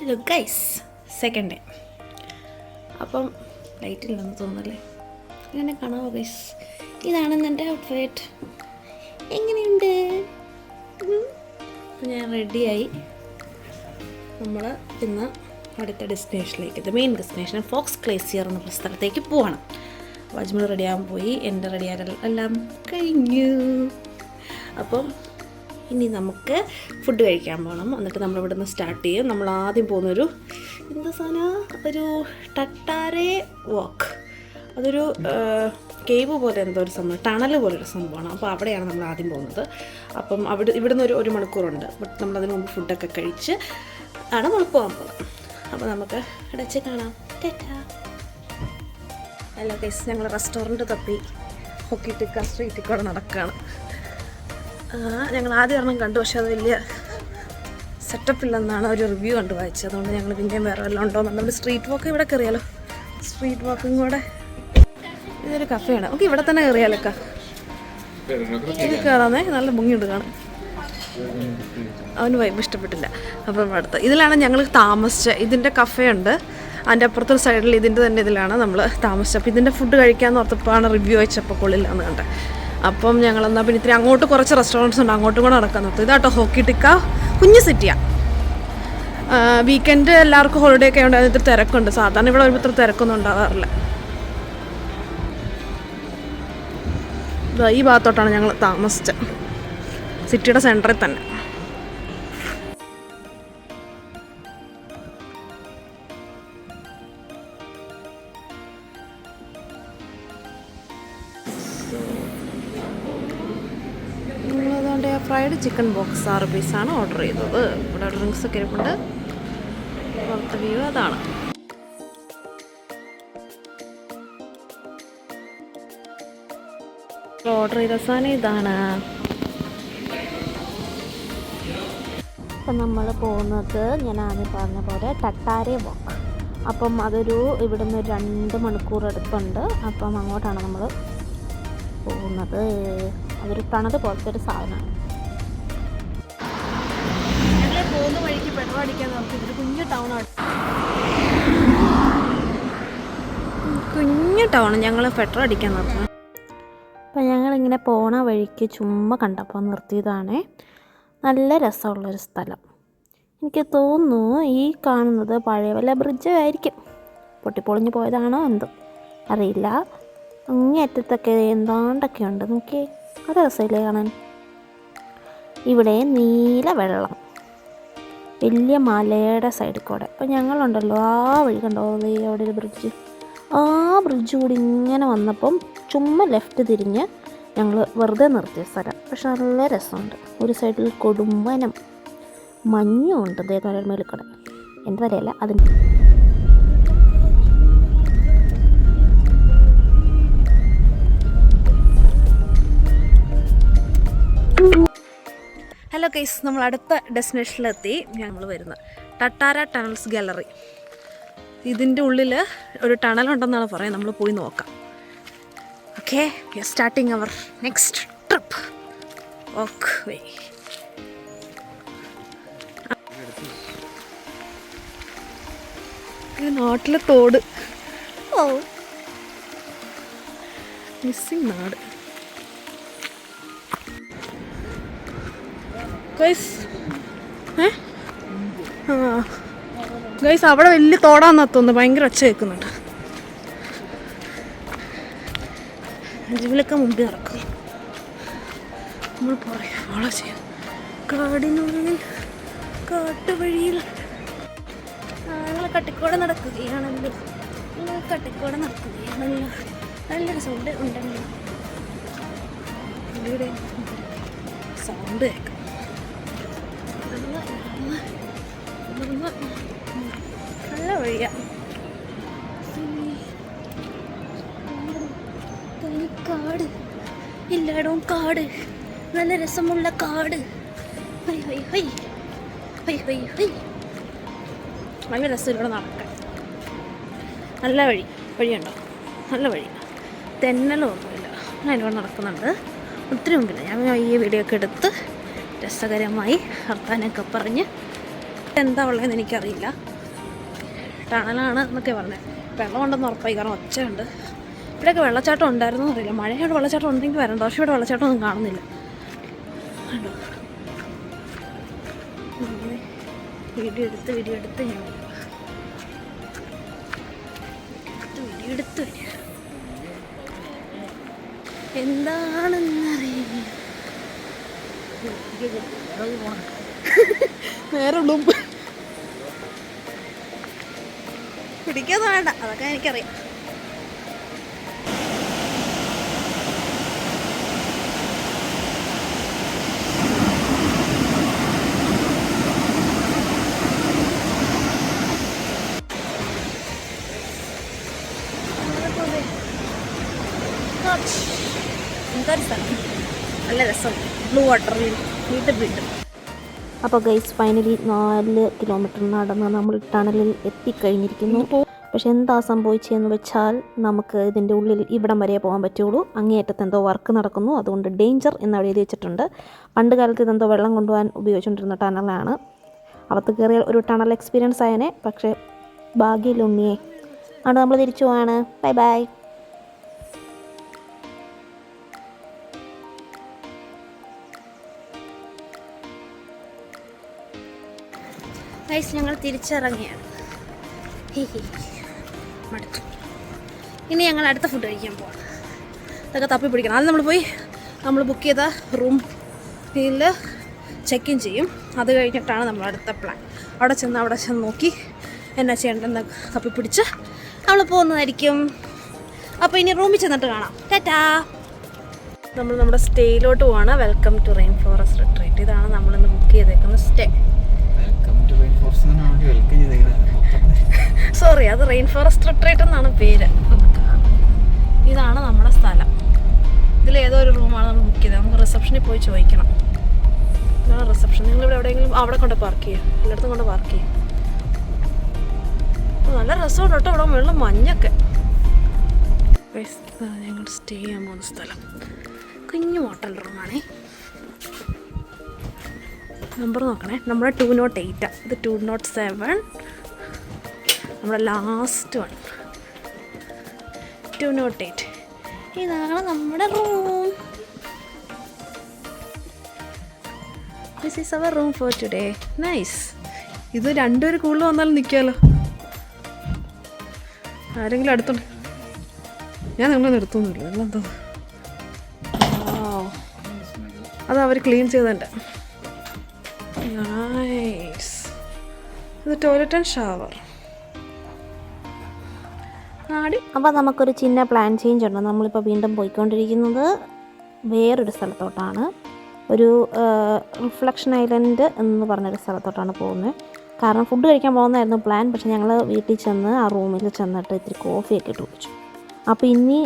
Hello guys second day അപ്പം light ഇല്ലെന്ന് തോന്നുന്നല്ലേ? ഇങ്ങനെ കാണാമോ ഗൈസ് ഇതാണ് എന്റെ ഔട്ട്ഫിറ്റ് എങ്ങനെയുണ്ട്? ഞാൻ റെഡിയായി നമ്മൾ ഇന്ന് അടുത്ത ഡെസ്റ്റിനേഷനിലേക്ക് ഇത് മെയിൻ ഡെസ്റ്റിനേഷൻ ഫോക്സ് ഗ്ലേസിയർ എന്ന സ്ഥലത്തേക്ക് പോകണം അപ്പോൾ അജ്മൽ റെഡിയാകാൻ പോയി. എന്റെ റെഡിയാകൽ എല്ലാം കഴിഞ്ഞു. അപ്പം ഇനി നമുക്ക് ഫുഡ് കഴിക്കാൻ പോകണം എന്നിട്ട് നമ്മൾ ഇവിടെ നിന്ന് സ്റ്റാർട്ട് ചെയ്യും. നമ്മൾ ആദ്യം പോകുന്നൊരു എന്താ സാധന? ഒരു ടട്ടാരേ വാക്ക് അതൊരു കേവ് പോലെ എന്തോ ഒരു സംഭവം ടണൽ പോലെ ഒരു സംഭവമാണ്. അപ്പോൾ അവിടെയാണ് നമ്മൾ ആദ്യം പോകുന്നത്. അപ്പം അവിടെ ഇവിടുന്ന് ഒരു ഒരു മണിക്കൂറുണ്ട്. ബട്ട് നമ്മൾ അതിന് മുമ്പ് ഫുഡൊക്കെ കഴിച്ച് ആണ് നമ്മൾ പോകാൻ പോകുന്നത്. അപ്പോൾ നമുക്ക് ഇടച്ച് കാണാം. ടാറ്റാ. ഹലോ ഗൈസ് ഞങ്ങൾ റെസ്റ്റോറന്റ് തപ്പി. ഹൊക്കി ടിക്ക സ്ട്രീറ്റിൽ കൂടെ നടക്കുകയാണ് ഞങ്ങൾ ആദ്യം ഒരെണ്ണം കണ്ടു പക്ഷെ അത് വലിയ സെറ്റപ്പ് ഇല്ലെന്നാണ് ഒരു റിവ്യൂ കണ്ടു വായിച്ചത്. അതുകൊണ്ട് ഞങ്ങൾ പിന്നെയും വേറെ വല്ലതും ഉണ്ടോ നമ്മൾ സ്ട്രീറ്റ് വാക്ക് ഇവിടെ കയറിയാലോ. സ്ട്രീറ്റ് വാക്കും കൂടെ. ഇതൊരു കഫേയാണ് നമുക്ക് ഇവിടെ തന്നെ കയറിയാലോ ഇത് കയറാന്നേ നല്ല ഭംഗിയുണ്ട് കാണാൻ. അവന് വൈബ് ഇഷ്ടപ്പെട്ടില്ല. അപ്പം അടുത്ത്. ഇതിലാണ് ഞങ്ങൾ താമസിച്ചത്. ഇതിന്റെ കഫേ ഉണ്ട്. അതിന്റെ അപ്പുറത്തെ സൈഡിൽ ഇതിന്റെ തന്നെ ഇതിലാണ് നമ്മൾ താമസിച്ചത്. അപ്പോൾ ഇതിന്റെ ഫുഡ് കഴിക്കാമെന്ന് ഓർത്തപ്പോഴാണ് റിവ്യൂ അയച്ചപ്പോൾ കൊള്ളില്ലാന്ന് കണ്ടത്. അപ്പം ഞങ്ങൾ എന്നാൽ പിന്നെ ഇത്തിരി അങ്ങോട്ട് കുറച്ച് റെസ്റ്റോറന്റ്സ് ഉണ്ട് അങ്ങോട്ടും കൂടെ നടക്കാൻ നിർത്തും. ഇതാട്ടോ ഹോക്കി ടിക്ക. കുഞ്ഞു സിറ്റിയാണ് വീക്കെൻഡ് എല്ലാവർക്കും ഹോളിഡേ ഒക്കെ ഉണ്ട് അതിന് തിരക്കുണ്ട്. സാധാരണ ഇവിടെ വരുമ്പോൾ ഇത്ര തിരക്കൊന്നും ഉണ്ടാകാറില്ല ഈ ഭാഗത്തോട്ടാണ് ഞങ്ങൾ താമസിച്ചത്. സിറ്റിയുടെ സെന്ററിൽ തന്നെ. ചിക്കൻ ബോക്സ് ആറ് പീസാണ് ഓർഡർ ചെയ്തത്. ഇവിടെ ഡ്രിങ്ക്സ് ഒക്കെ ഇരിപ്പുണ്ട്. പുറത്തെ വ്യൂ അതാണ്. ഓർഡർ ചെയ്ത സാധനം ഇതാണ്. അപ്പം നമ്മൾ പോകുന്നത് ഞാൻ ആദ്യം പറഞ്ഞ പോലെ തട്ടാരി വോക്ക് അപ്പം അതൊരു ഇവിടെ ഒരു രണ്ട് മണിക്കൂർ അടുത്തുണ്ട് അപ്പം അങ്ങോട്ടാണ് നമ്മൾ പോകുന്നത്. അതൊരു തണത് പോലത്തെ ഒരു സാധനമാണ്. പോകുന്ന വഴിക്ക് പെട്രോൾ അടിക്കാൻ നമുക്ക് ഇതൊരു കുഞ്ഞു ടൗൺ ആണ്. കുഞ്ഞു ടൗൺ ഞങ്ങൾ പെട്രോൾ അടിക്കാൻ നോക്കുന്നത് അപ്പം ഞങ്ങളിങ്ങനെ പോണ വഴിക്ക് ചുമ്മാ കണ്ടപ്പോൾ നിർത്തിയതാണ്. നല്ല രസമുള്ളൊരു സ്ഥലം. എനിക്ക് തോന്നുന്നു ഈ കാണുന്നത് പഴയ വല്ല ബ്രിഡ്ജ് ആയിരിക്കും. പൊട്ടിപ്പൊളിഞ്ഞ് പോയതാണോ എന്തോ. അറിയില്ല. അങ്ങേയറ്റത്തൊക്കെ എന്താണ്ടൊക്കെ ഉണ്ട് നോക്കിയേ. അത് രസമില്ലേ കാണാൻ? ഇവിടെ നീല വെള്ളം. വലിയ മലയുടെ സൈഡിൽ കൂടെ. അപ്പോൾ ഞങ്ങളുണ്ടല്ലോ ആ വഴി കണ്ടോ? അവിടെ ഒരു ബ്രിഡ്ജ് ആ ബ്രിഡ്ജ് കൂടി ഇങ്ങനെ വന്നപ്പം ചുമ്മാ ലെഫ്റ്റ് തിരിഞ്ഞ് ഞങ്ങൾ വെറുതെ നിർത്തിയ സ്ഥലം. പക്ഷെ നല്ല രസമുണ്ട്. ഒരു സൈഡിൽ കൊടുമ്പനം മഞ്ഞും ഉണ്ട് ദേ തലയുടെ മേളിൽ കൂടെ. എന്റെ തലയല്ല അതിന് ഹലോ കേസ് നമ്മൾ അടുത്ത ഡെസ്റ്റിനേഷനിലെത്തി ഞങ്ങൾ വരുന്നത് ടട്ടാര ടണൽസ് ഗാലറി ഇതിന്റെ ഉള്ളിൽ ഒരു ടണൽ ഉണ്ടെന്നാണ് പറയുന്നത്. നമ്മൾ പോയി നോക്കാം. Okay starting our next trip okay നാട്ടിലെ തോട്. ഓ മിസ്സിങ് നാട്. ഗൈസ് ഏ? ഗൈസ് അവിടെ വലിയ തോടാന്ന് തോന്നുന്നു. ഭയങ്കര ഒച്ച കേൾക്കുന്നുണ്ട്. ജീവിലൊക്കെ മുമ്പിൽ നടക്കും നമ്മൾ പറയാം ഫോളോ ചെയ്യാം. കാടിനുള്ളിൽ കാട്ടുവഴിയിൽ ഞങ്ങൾ കട്ടിക്കോടെ നടക്കുകയാണല്ലോ. ഞങ്ങൾ കട്ടിക്കോടെ നടക്കുകയാണല്ലോ. നല്ലൊരു സൗണ്ട് ഉണ്ടല്ലോ ഇവിടെ സൗണ്ട് കേൾക്കാം. നല്ല വഴിയാ. കാട് എല്ലായിടവും കാട് നല്ല രസമുള്ള കാട്. ഹൈ ഹൈ ഹൈ ഹൈ നല്ല രസം ഇവിടെ നടക്കാൻ. നല്ല വഴി വഴിയുണ്ടോ? നല്ല വഴി. തെന്നലൊന്നുമില്ല ഞാൻ ഇവിടെ നടക്കുന്നുണ്ട്. ഒത്തിരി മുമ്പില്ല ഞാൻ ഈ വീഡിയോ ഒക്കെ എടുത്ത് രസകരമായി വർത്താനമൊക്കെ പറഞ്ഞ് എന്താ ഉള്ളതെന്ന് എനിക്കറിയില്ല. ടണലാണ് എന്നൊക്കെ പറഞ്ഞത് വെള്ളമുണ്ടെന്ന് ഉറപ്പായി. കാരണം ഒച്ചയുണ്ട്. ഇവിടെയൊക്കെ വെള്ളച്ചാട്ടം ഉണ്ടായിരുന്നു അറിയില്ല മഴയോട് വെള്ളച്ചാട്ടം ഉണ്ടെങ്കിൽ വരണ്ട. പക്ഷേ ഇവിടെ വെള്ളച്ചാട്ടം ഒന്നും കാണുന്നില്ല. കണ്ടോ? വീഡിയോ എടുത്ത് വീഡിയോ എടുത്ത് ഞാൻ. വീഡിയോ എടുത്ത് വരിക എന്താണെന്നറിയില്ല. നേരെ ഉള്ളൂ. പിടിക്കൊന്നും വേണ്ട അതൊക്കെ എനിക്കറിയാം. എന്തൊരു സ്ഥലം. നല്ല രസമുണ്ട് ബ്ലൂ വാട്ടറിൽ വീണ്ടും വീണ്ടും. അപ്പോൾ ഗൈസ് ഫൈനലി നാല് കിലോമീറ്റർ നടന്ന് നമ്മൾ ടണലിൽ എത്തിക്കഴിഞ്ഞിരിക്കുന്നു. പക്ഷെ എന്താ സംഭവിച്ചതെന്ന് വെച്ചാൽ നമുക്ക് ഇതിന്റെ ഉള്ളിൽ ഇവിടം വരെ പോകാൻ പറ്റുള്ളൂ അങ്ങേയറ്റത്ത് എന്തോ വർക്ക് നടക്കുന്നു. അതുകൊണ്ട് ഡേഞ്ചർ എന്ന് അവിടെ എഴുതി വെച്ചിട്ടുണ്ട്. പണ്ട് കാലത്ത് ഇതെന്തോ വെള്ളം കൊണ്ടുപോകാൻ ഉപയോഗിച്ചുകൊണ്ടിരുന്ന ടണലാണ്. അകത്ത് കയറിയ ഒരു ടണൽ എക്സ്പീരിയൻസ് ആയനെ. പക്ഷേ ഭാഗ്യമില്ലുണ്ണിയെ അവിടെ നമ്മൾ തിരിച്ചു പോവാണ്. ബൈ ബൈ ഞങ്ങൾ തിരിച്ചിറങ്ങിയാണ്. He he. മടുത്തു ഇനി ഞങ്ങൾ അടുത്ത ഫുഡ് കഴിക്കാൻ പോകണം ഇതൊക്കെ തപ്പി പിടിക്കണം. അത് നമ്മൾ പോയി നമ്മൾ ബുക്ക് ചെയ്ത റൂമിൽ ചെക്ക് ഇൻ ചെയ്യും. അത് കഴിഞ്ഞിട്ടാണ് നമ്മൾ അടുത്ത പ്ലാൻ അവിടെ ചെന്ന് അവിടെ ചെന്ന് നോക്കി എന്നാ ചെയ്യേണ്ടതെന്ന് തപ്പി പിടിച്ച് നമ്മൾ പോകുന്നതായിരിക്കും. അപ്പോൾ ഇനി റൂമിൽ ചെന്നിട്ട് കാണാം. ടാറ്റാ. നമ്മൾ നമ്മുടെ സ്റ്റേയിലോട്ട് പോവാണ്. Welcome to rain forest retreat ഇതാണ് നമ്മളിന്ന് ബുക്ക് ചെയ്തേക്കുന്ന stay welcome to rain forest welcome ചെയ്തേക്കുന്നത് സോറി അത് റെയിൻ ഫോറസ്റ്റ് റിട്രീറ്റ് എന്നാണ് പേര്. ഇതാണ് നമ്മുടെ സ്ഥലം. ഇതിൽ ഏതോ ഒരു റൂമാണ് നമ്മൾ ബുക്ക് ചെയ്തത്. നമുക്ക് റിസപ്ഷനിൽ പോയി ചോദിക്കണം. ഇതാണ് റിസപ്ഷൻ നിങ്ങൾ ഇവിടെ എവിടെയെങ്കിലും അവിടെ കൊണ്ട് പാർക്ക് ചെയ്യുക എല്ലായിടത്തും കൊണ്ട് പാർക്ക് ചെയ്യും. നല്ല രസമുണ്ട് കേട്ടോ. ഇവിടെ വെള്ളം മഞ്ഞൊക്കെ. ഞങ്ങൾ സ്റ്റേ ചെയ്യാൻ പോകുന്ന സ്ഥലം. കുഞ്ഞു ഹോട്ടൽ റൂമാണേ നമ്പർ നോക്കണേ. നമ്മുടെ ടു നോട്ട് എയ്റ്റാണ് ഇത് ടു നോട്ട് സെവൻ നമ്മുടെ last one two nought eight ഇതാണ് നമ്മുടെ room this is our room for today nice ഇത് രണ്ടുപേര് കൂടുതൽ വന്നാലും നിൽക്കാമല്ലോ ആരെങ്കിലും അടുത്തുണ്ട്? ഞാൻ നിങ്ങളെ നിർത്തുന്നില്ല. എന്താ? അത് അവർ ക്ലീൻ ചെയ്തതിന്റെ നൈസ് ഇത് ടോയ്ലറ്റ് ആൻഡ് ഷവർ ആടി അപ്പോൾ നമുക്കൊരു ചിന്ന പ്ലാൻ ചേഞ്ച് ഉണ്ട് നമ്മളിപ്പോൾ വീണ്ടും പോയിക്കൊണ്ടിരിക്കുന്നത് വേറൊരു സ്ഥലത്തോട്ടാണ്. ഒരു റിഫ്ലക്ഷൻ ഐലൻഡ് എന്ന് പറഞ്ഞൊരു സ്ഥലത്തോട്ടാണ് പോകുന്നത്. കാരണം ഫുഡ് കഴിക്കാൻ പോകുന്നതായിരുന്നു പ്ലാൻ പക്ഷേ ഞങ്ങൾ വീട്ടിൽ ചെന്ന് ആ റൂമിൽ ചെന്നിട്ട് ഇത്തിരി കോഫിയൊക്കെ ഇട്ട് കുടിച്ചു. അപ്പോൾ ഇനി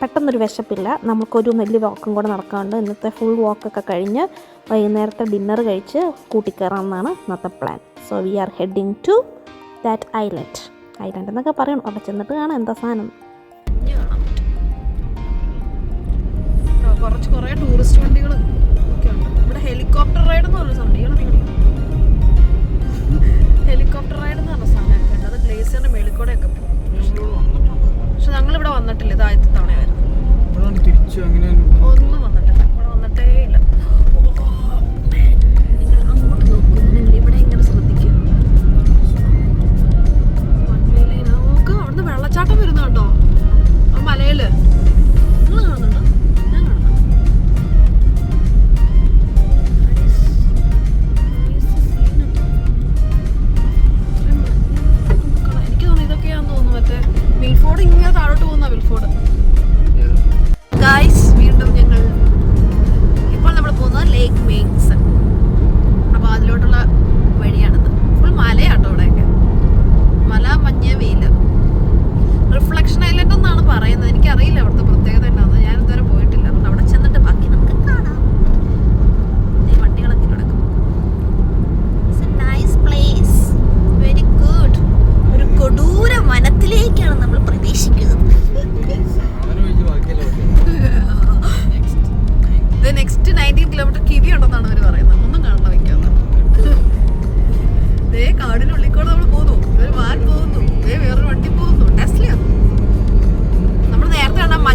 പെട്ടെന്നൊരു വിശപ്പില്ല. നമുക്കൊരു വലിയ വാക്കും കൂടെ നടക്കാണ്ട് ഇന്നത്തെ ഫുൾ വാക്കൊക്കെ കഴിഞ്ഞ് വൈകുന്നേരത്തെ ഡിന്നർ കഴിച്ച് കൂട്ടിക്കയറാം എന്നാണ് ഇന്നത്തെ plan so we are heading to that island island എന്നൊക്കെ പറയണം. അവിടെ ചെന്നിട്ട് കാണാം എന്താ സാധനം. കുറച്ച് കുറേ ടൂറിസ്റ്റ് വണ്ടികൾ கோடு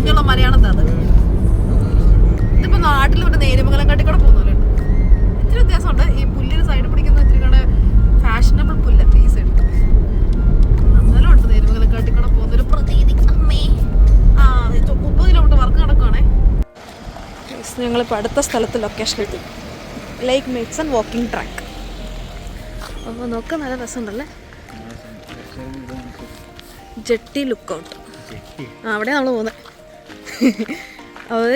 നേരത്തെ മലയാളം അത് ഇതിപ്പോ നാട്ടിൽ മറ്റേ നേരുമംഗലം കാട്ടി കൂടെ പോകുന്നല്ലേ ഇത്തിരി വ്യത്യാസമുണ്ട്. ഈ പുല്ലിന് സൈഡ് പിടിക്കുന്ന ഇത്തിരി കൂടെ ഫാഷനബിൾ പുല്ല് ഈ സൈഡ് എന്നാലും ഉണ്ട് നേരുമംഗലം കാട്ടി കൂടെ പോകുന്നൊരു പ്രതീതി. അമ്മേ. ആ മുപ്പത് കിലോമീറ്റർ വർക്ക് നടക്കുവാണേ. ഞങ്ങളിപ്പോൾ അടുത്ത സ്ഥലത്ത് ലൊക്കേഷൻ എത്തി. Like makes and walking track അപ്പോൾ നോക്കാൻ നല്ല രസമുണ്ടല്ലേ ജെട്ടി ലുക്കൗട്ട് ആ അവിടെ നമ്മൾ പോകുന്നത് അത്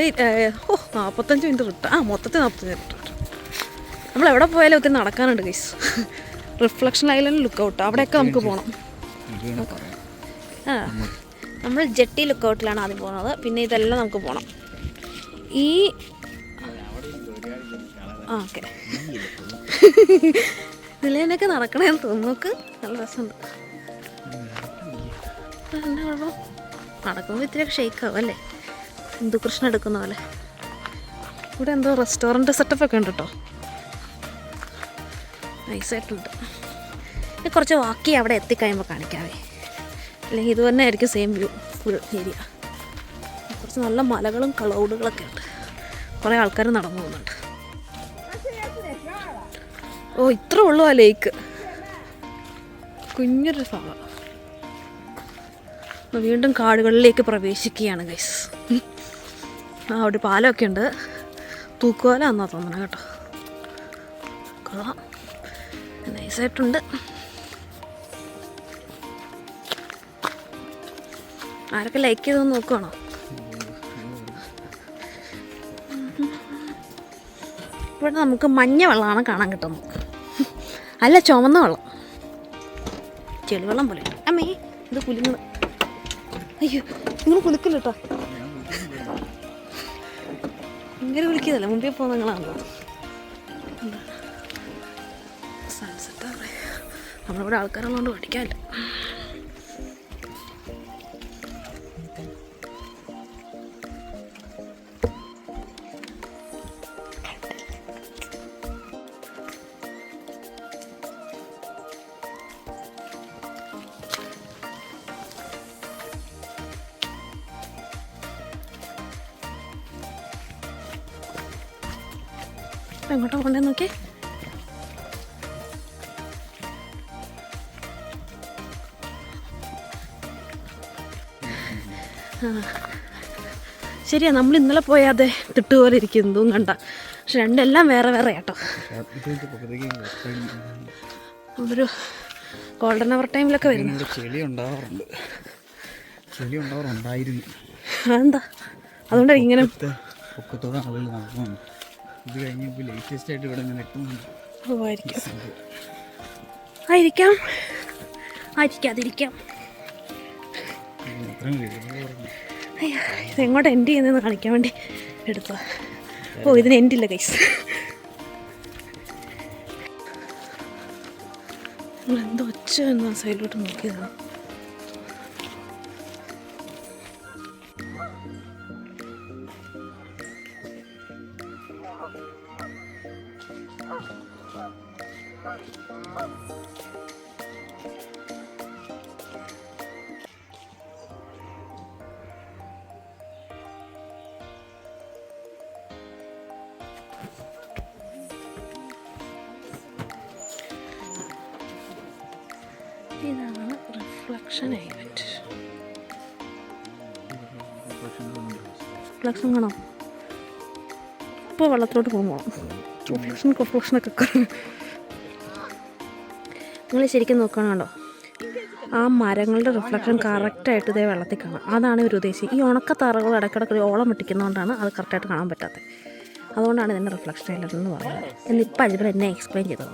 ഓ നാൽപ്പത്തഞ്ച് മിനിറ്റ് റിട്ടേൺ ആ മൊത്തത്തിൽ നാൽപ്പത്തഞ്ച് മിനിറ്റ് റിട്ടേൺ നമ്മൾ എവിടെ പോയാലും ഒത്തിരി നടക്കാനുണ്ട് ഗൈസ് റിഫ്ലക്ഷൻ ഐലൻഡ് ലുക്കൗട്ട് അവിടെയൊക്കെ നമുക്ക് പോകണം ആ നമ്മൾ ജെട്ടി ലുക്ക് ഔട്ടിലാണ് ആദ്യം പോകുന്നത് പിന്നെ ഇതെല്ലാം നമുക്ക് പോകണം ഈ ഓക്കെ. ഇതിലേനൊക്കെ നടക്കണേന്ന് തോന്നുന്നു. നോക്ക് നല്ല രസമുണ്ട്. എന്താ കുഴപ്പം? നടക്കുമ്പോൾ ഇത്തിരി ഷേക്ക് ആവും അല്ലേ കൃഷ്ണ എടുക്കുന്ന പോലെ. ഇവിടെ എന്തോ റെസ്റ്റോറന്റ് സെറ്റപ്പ് ഒക്കെ ഉണ്ട് കേട്ടോ. നൈസായിട്ടുണ്ട് ഇനി കുറച്ച് വാക്കി അവിടെ എത്തിക്കഴിയുമ്പോൾ കാണിക്കാവേ. അല്ലെങ്കിൽ ഇത് തന്നെ ആയിരിക്കും സെയിം വ്യൂ ഫുൾ ഏരിയ കുറച്ച് നല്ല മലകളും ക്ലൗഡുകളൊക്കെ ഉണ്ട്. കുറേ ആൾക്കാർ നടന്നു പോകുന്നുണ്ട്. ഓ ഇത്ര ഉള്ളു ആ ലേക്ക് കുഞ്ഞൊരു സ്ഥലം വീണ്ടും കാടുകളിലേക്ക് പ്രവേശിക്കുകയാണ് ഗൈസ് ആ അവിടെ പാലമൊക്കെ ഉണ്ട്. തൂക്കുപാലം എന്നാ തോന്നണം കേട്ടോ. നൈസായിട്ടുണ്ട്. ആരൊക്കെ ലൈക്ക് ചെയ്തൊന്ന് നോക്കുവാണോ? ഇവിടെ നമുക്ക് മഞ്ഞ വെള്ളമാണ് കാണാൻ കിട്ടുന്നത്. അല്ല ചുമന്ന വെള്ളം. ചെളിവെള്ളം പോലെ. അമ്മേ ഇത് കുലുങ്ങുന്നു. അയ്യോ നിങ്ങൾ കുലുക്കില്ല കേട്ടോ. ഭയങ്കര വിളിക്കുന്നില്ല. മുമ്പേ പോകുന്ന നിങ്ങളാണോ സൺസെറ്റ് നമ്മളിവിടെ ആൾക്കാരുള്ളതുകൊണ്ട് പഠിക്കാനില്ല എങ്ങോട്ടാ കൊണ്ടേ നോക്കി. ശരിയാ നമ്മൾ ഇന്നലെ പോയാതെ തിട്ടുപോലെ ഇരിക്കുന്നതും കണ്ട. പക്ഷെ രണ്ടെല്ലാം വേറെ വേറെ കേട്ടോ ഒരു ഗോൾഡൻ അവർ ടൈമിലൊക്കെ വരുന്നു. ചെളി ഉണ്ടാവാറുണ്ട്. ചെളി ഉണ്ടാവാറുണ്ടായിരുന്നു. അതെന്താ? അതുകൊണ്ടാണ് ഇങ്ങനെ പൊക്കത്തോടെ ആളുകൾ ഇത് കഴിഞ്ഞ ലേറ്റസ്റ്റ് ആയിട്ട് ഇവിടെ ഇങ്ങനെ എത്തുന്നുണ്ട്. ഓ ആയിരിക്കാം. ആയിരിക്കാം. ആയിരിക്കാതിരിക്കാം. അയ്യോ എങ്ങോട്ട് എൻഡ് ചെയ്യുന്നതെന്ന് കാണിക്കാൻ വേണ്ടി എടുത്തു ഓ ഇതിന് എൻഡില്ല കൈസ് എന്തോ ഒച്ച എന്നാ സൈഡിലോട്ട് നോക്കിയതാണ് ഇതാണ് റിഫ്ലക്ഷൻ ഐലൻഡ് റിഫ്ലക്ഷൻ കാണാം ഇപ്പോൾ വെള്ളത്തിലോട്ട് പോകുമ്പോൾ റിഫ്ലക്ഷൻ റിഫ്ലക്ഷനൊക്കെ നിങ്ങൾ ശരിക്കും നോക്കണുണ്ടോ ആ മരങ്ങളുടെ റിഫ്ലക്ഷൻ കറക്റ്റായിട്ട് ഇതേ വെള്ളത്തിൽ കാണാം. അതാണ് ഇവർ ഉദ്ദേശിച്ചത്. ഈ ഉണക്കത്തറകൾ ഇടയ്ക്കിടയ്ക്ക് ഒരു ഓളം വെട്ടിക്കുന്നതുകൊണ്ടാണ് അത് കറക്റ്റായിട്ട് കാണാൻ പറ്റാത്തത്. അതുകൊണ്ടാണ് ഇതിന്റെ റിഫ്ലക്ഷൻ ഐലൻഡ് എന്ന് പറയുന്നത്. എന്നിപ്പോൾ അതിപ്പോൾ എന്നെ എക്സ്പ്ലെയിൻ ചെയ്തത്.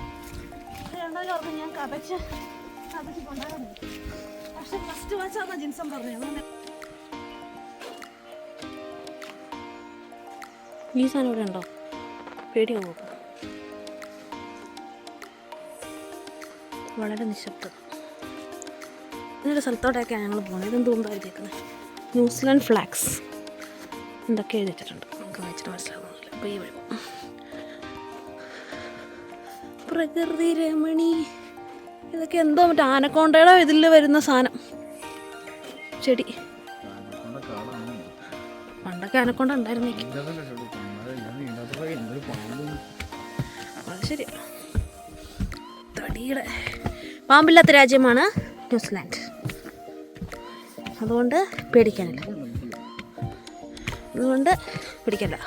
ഇത് ഞാൻ ഇവിടെ ഉണ്ടോ? പേടിയാവോ? വളരെ നിശബ്ദം ഇന്നൊരു സ്ഥലത്തോട്ടൊക്കെയാണ് ഞങ്ങൾ പോകുന്നത് ഇതെന്തുകൊണ്ടാണ് എഴുതിയേക്കുന്നത് ന്യൂസിലാൻഡ് ഫ്ലാക്സ് എന്തൊക്കെ എഴുതിയിട്ടുണ്ട് നമുക്ക് വായിച്ചിട്ട് മനസ്സിലാകുന്നില്ല അപ്പോൾ ഈ വഴി. പ്രകൃതി രമണി. ഇതൊക്കെ എന്തോ മറ്റേ ആനക്കോണ്ടയുടെ ഇതിൽ വരുന്ന സാധനം. ചെടി. പണ്ടൊക്കെ ആനക്കൊണ്ട ഉണ്ടായിരുന്നേക്കും ശരി തടിയുടെ പാമ്പില്ലാത്ത രാജ്യമാണ് ന്യൂസിലാൻഡ്. അതുകൊണ്ട് പേടിക്കാനില്ല അതുകൊണ്ട് പേടിക്കല്ല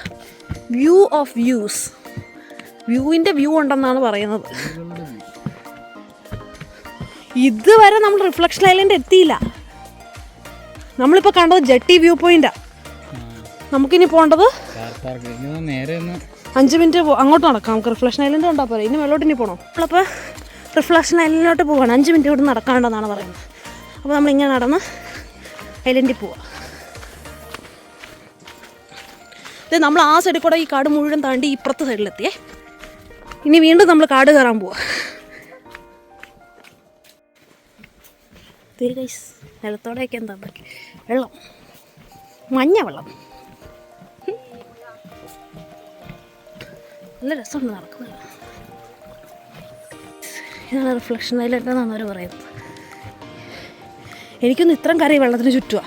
വ്യൂ ഓഫ് വ്യൂസ്. വ്യൂവിന്റെ വ്യൂ ഉണ്ടെന്നാണ് പറയുന്നത്. ഇതുവരെ നമ്മൾ റിഫ്ലക്ഷൻ ഐലൻഡ് എത്തിയില്ല. നമ്മളിപ്പോൾ കണ്ടത് ജെട്ടി വ്യൂ പോയിന്റാ. നമുക്കിനി പോകേണ്ടത് അഞ്ച് മിനിറ്റ് അങ്ങോട്ട് നടക്കാം. നമുക്ക് റിഫ്ലക്ഷൻ ഐലൻഡ് ഉണ്ടാ പറയാം ഇനി വെള്ളോട്ട് ഇനി പോകണം നമ്മളപ്പോൾ റിഫ്ലക്ഷൻ ഐലൻഡിലോട്ട് പോവാണ്. അഞ്ച് മിനിറ്റ് ഇവിടെ നടക്കാണ്ടെന്നാണ് പറയുന്നത്. അപ്പോൾ നമ്മളിങ്ങനെ നടന്ന് ഐലൻഡിൽ പോവാം. നമ്മൾ ആ സൈഡിൽ കൂടെ ഈ കാട് മുഴുവൻ താണ്ടി ഇപ്പുറത്തെ സൈഡിലെത്തിയേ ഇനി വീണ്ടും നമ്മൾ കാട് കയറാൻ പോവാ. ഗൈസ് വെള്ളത്തോടെയൊക്കെ എന്താ വെള്ളം. മഞ്ഞ വെള്ളം. നല്ല രസമുണ്ട് നടക്കുന്നത്. ഇതാണ് റിഫ്ലക്ഷൻ ഐലൻഡ് എന്നാണ് അവർ പറയുന്നത്. എനിക്കൊന്ന് ഇത്രയും കറി വെള്ളത്തിന് ചുറ്റുവാ.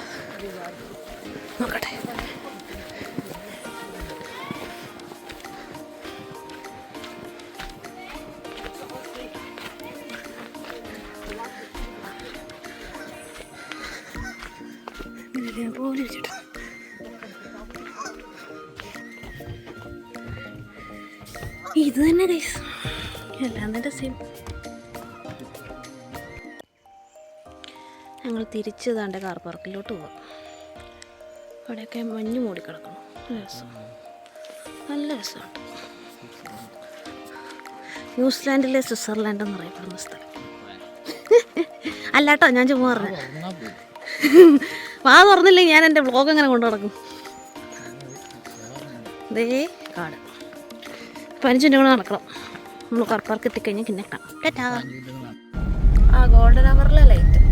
തിരിച്ച് കാർ പാർക്കിലോട്ട് പോവാം. അവിടെയൊക്കെ മഞ്ഞ് മൂടിക്കിടക്കണം രസം. നല്ല രസമുണ്ട് ന്യൂസിലാൻഡിലെ സ്വിറ്റ്സർലാൻഡ് എന്നറിയപ്പെടുന്ന സ്ഥലം. അല്ലാട്ടോ ഞാൻ ചുമ്മാ പറഞ്ഞു. വാ തുറന്നില്ലെങ്കിൽ ഞാൻ എന്റെ വ്ളോഗ് അങ്ങനെ കൊണ്ടു നടക്കും? ദേ കാട്. പതിനഞ്ച് മിനിറ്റ് കൂടെ നടക്കണം. നമ്മൾ കാർ പാർക്ക് എത്തിക്കഴിഞ്ഞാൽ പിന്നെ കാണാം. ആ ഗോൾഡൻ അവറിലെ ലൈറ്റ്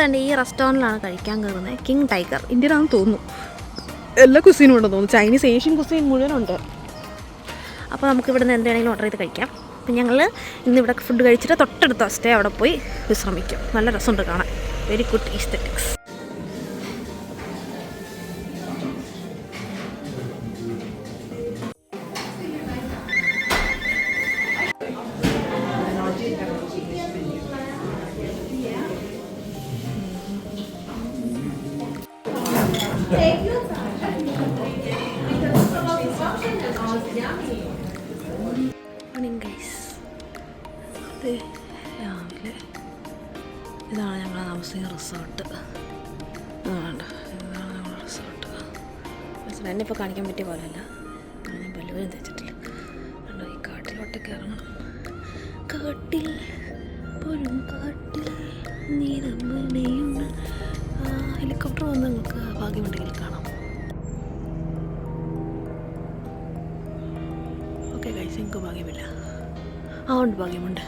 ഞങ്ങൾ ഈ റെസ്റ്റോറന്റിലാണ് കഴിക്കാൻ കയറുന്നത് കിങ് ടൈഗർ. ഇന്ത്യയിലാണെന്ന് തോന്നുന്നു. എല്ലാ കുസീനും ഉണ്ടെന്ന് തോന്നുന്നു. ചൈനീസ് ഏഷ്യൻ കുസീൻ മുഴുവനുണ്ട്. അപ്പോൾ നമുക്ക് ഇവിടെ നിന്ന് എന്താണെങ്കിലും ഓർഡർ ചെയ്ത് കഴിക്കാം. അപ്പം ഞങ്ങൾ ഇന്ന് ഇവിടെ ഫുഡ് കഴിച്ചിട്ട് തൊട്ടടുത്ത സ്റ്റേ അവിടെ പോയി വിശ്രമിക്കും. നല്ല രസമുണ്ട് കാണാൻ. വെരി ഗുഡ് ഈസ്തറ്റിക്സ് ഹെലികോപ്റ്റർ വന്ന് നിങ്ങൾക്ക് ഭാഗ്യമുണ്ടെങ്കിൽ കാണാം. ഓക്കെ ഗൈസ് നിങ്ങൾക്ക് ഭാഗ്യമില്ല. ആ ഉണ്ട് ഭാഗ്യമുണ്ട്.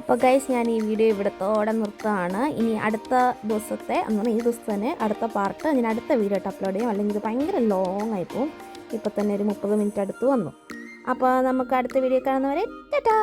അപ്പോൾ ഗൈസ് ഞാൻ ഈ വീഡിയോ ഇവിടത്തോടെ നിർത്തുകയാണ്. ഇനി അടുത്ത ദിവസത്തെ എന്ന് ഈ ദിവസം തന്നെ അടുത്ത പാർട്ട് ഞാൻ അടുത്ത വീഡിയോ ആയിട്ട് അപ്ലോഡ് ചെയ്യും. അല്ലെങ്കിൽ ഇത് ഭയങ്കര ലോങ് ആയി പോകും ഇപ്പോൾ തന്നെ ഒരു മുപ്പത് മിനിറ്റ് അടുത്ത് വന്നു. അപ്പോൾ നമുക്ക് അടുത്ത വീഡിയോ കാണുന്നവരെ ടാറ്റാ!